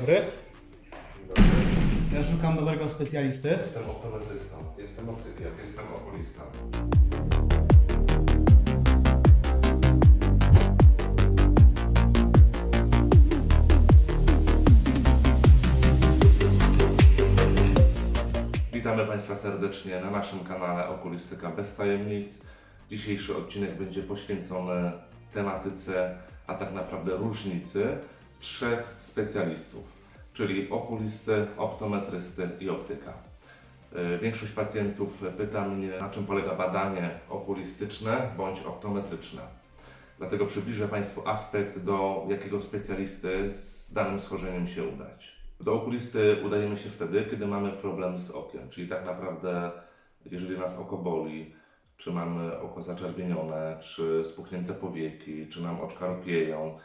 dobry. Ja szukam dobrego specjalisty. Jestem optometrystą, jestem optykiem, jestem okulistą. Witamy Państwa serdecznie na naszym kanale Okulistyka bez tajemnic. Dzisiejszy odcinek będzie poświęcony tematyce, a tak naprawdę różnicy trzech specjalistów, czyli okulisty, optometrysty i optyka. Y, Większość pacjentów pyta mnie, na czym polega badanie okulistyczne bądź optometryczne. Dlatego przybliżę Państwu aspekt, do jakiego specjalisty z danym schorzeniem się udać. Do okulisty udajemy się wtedy, kiedy mamy problem z okiem, czyli tak naprawdę, jeżeli nas oko boli, czy mamy oko zaczerwienione, czy spuchnięte powieki, czy nam oczka ropieją,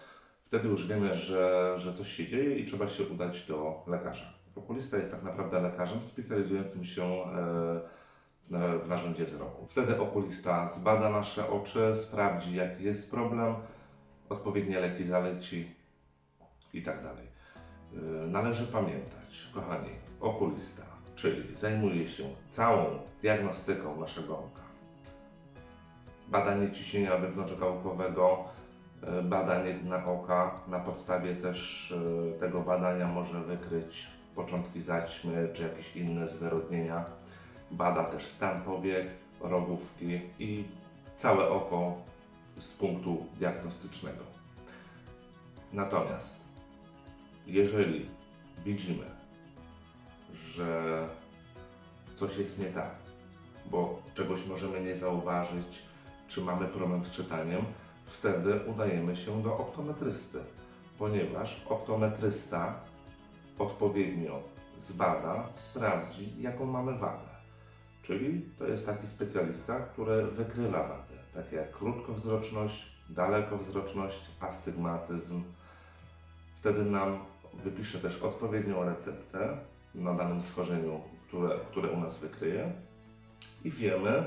wtedy już wiemy, że, że coś się dzieje i trzeba się udać do lekarza. Okulista jest tak naprawdę lekarzem specjalizującym się e, w na- w narządzie wzroku. Wtedy okulista zbada nasze oczy, sprawdzi jaki jest problem, odpowiednie leki zaleci i tak dalej. Y, Należy pamiętać, kochani, okulista, czyli zajmuje się całą diagnostyką naszego oka. Badanie ciśnienia wewnątrzgałkowego, y, badanie dna oka. Na podstawie też y, tego badania może wykryć początki zaćmy czy jakieś inne zwyrodnienia. Bada też stan powiek, rogówki i całe oko z punktu diagnostycznego. Natomiast jeżeli widzimy, że coś jest nie tak, bo czegoś możemy nie zauważyć, czy mamy problem z czytaniem, wtedy udajemy się do optometrysty, ponieważ optometrysta odpowiednio zbada, sprawdzi, jaką mamy wadę. Czyli to jest taki specjalista, który wykrywa wady, takie jak krótkowzroczność, dalekowzroczność, astygmatyzm. Wtedy nam wypisze też odpowiednią receptę na danym schorzeniu, które, które u nas wykryje i wiemy,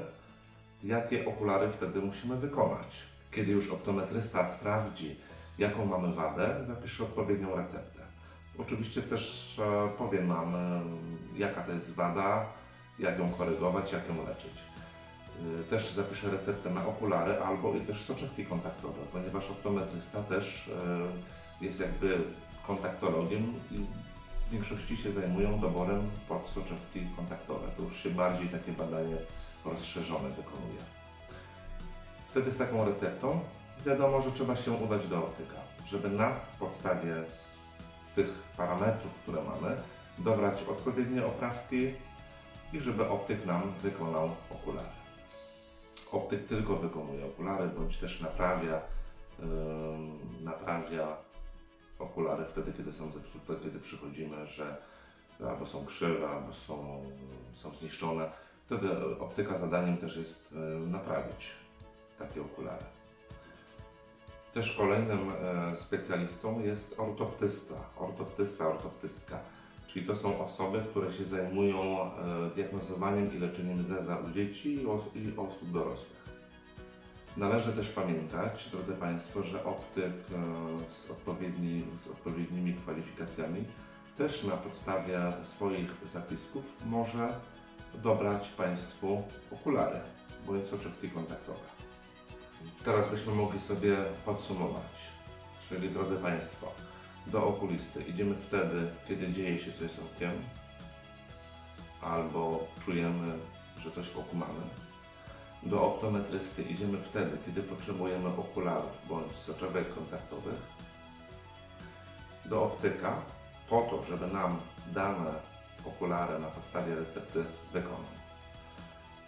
jakie okulary wtedy musimy wykonać. Kiedy już optometrysta sprawdzi, jaką mamy wadę, zapisze odpowiednią receptę. Oczywiście też e, powie nam, e, jaka to jest wada, jak ją korygować, jak ją leczyć. Y, Też zapiszę receptę na okulary albo i też soczewki kontaktowe, ponieważ optometrysta też e, jest jakby kontaktologiem i w większości się zajmują doborem pod soczewki kontaktowe. To już się bardziej takie badanie rozszerzone wykonuje. Wtedy z taką receptą wiadomo, że trzeba się udać do optyka, żeby na podstawie tych parametrów, które mamy, dobrać odpowiednie oprawki i żeby optyk nam wykonał okulary. Optyk tylko wykonuje okulary, bądź też naprawia, ym, naprawia okulary wtedy, kiedy są zepsute, kiedy przychodzimy, że albo są krzywe, albo są, są zniszczone. Wtedy optyka zadaniem też jest ym, naprawić takie okulary. Też kolejnym e, specjalistą jest ortoptysta, ortoptysta, ortoptystka. Czyli to są osoby, które się zajmują e, diagnozowaniem i leczeniem zeza u dzieci i, os- i osób dorosłych. Należy też pamiętać, drodzy Państwo, że optyk e, z, odpowiedni, z odpowiednimi kwalifikacjami też na podstawie swoich zapisków może dobrać Państwu okulary bądź soczewki kontaktowe. Teraz byśmy mogli sobie podsumować. Czyli drodzy Państwo, do okulisty idziemy wtedy, kiedy dzieje się coś z okiem, albo czujemy, że coś w oku mamy. Do optometrysty idziemy wtedy, kiedy potrzebujemy okularów bądź soczewek kontaktowych. Do optyka po to, żeby nam dane okulary na podstawie recepty wykonał.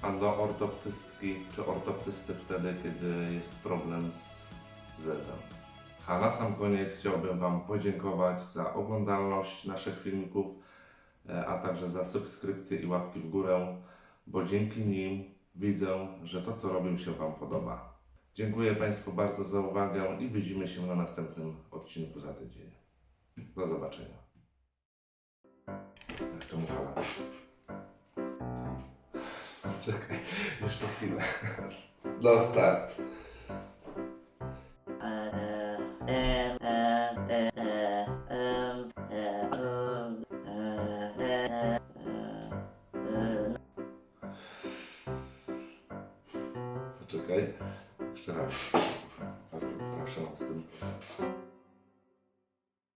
A do ortoptystki czy ortoptysty wtedy, kiedy jest problem z zezem. A na sam koniec chciałbym Wam podziękować za oglądalność naszych filmików, e, a także za subskrypcje i łapki w górę, bo dzięki nim widzę, że to co robię się Wam podoba. Dziękuję Państwu bardzo za uwagę i widzimy się na następnym odcinku za tydzień. Do zobaczenia. Jak to? czekaj, jeszcze chwilę. No start. Poczekaj, jeszcze raz. Zawsze mam z tym.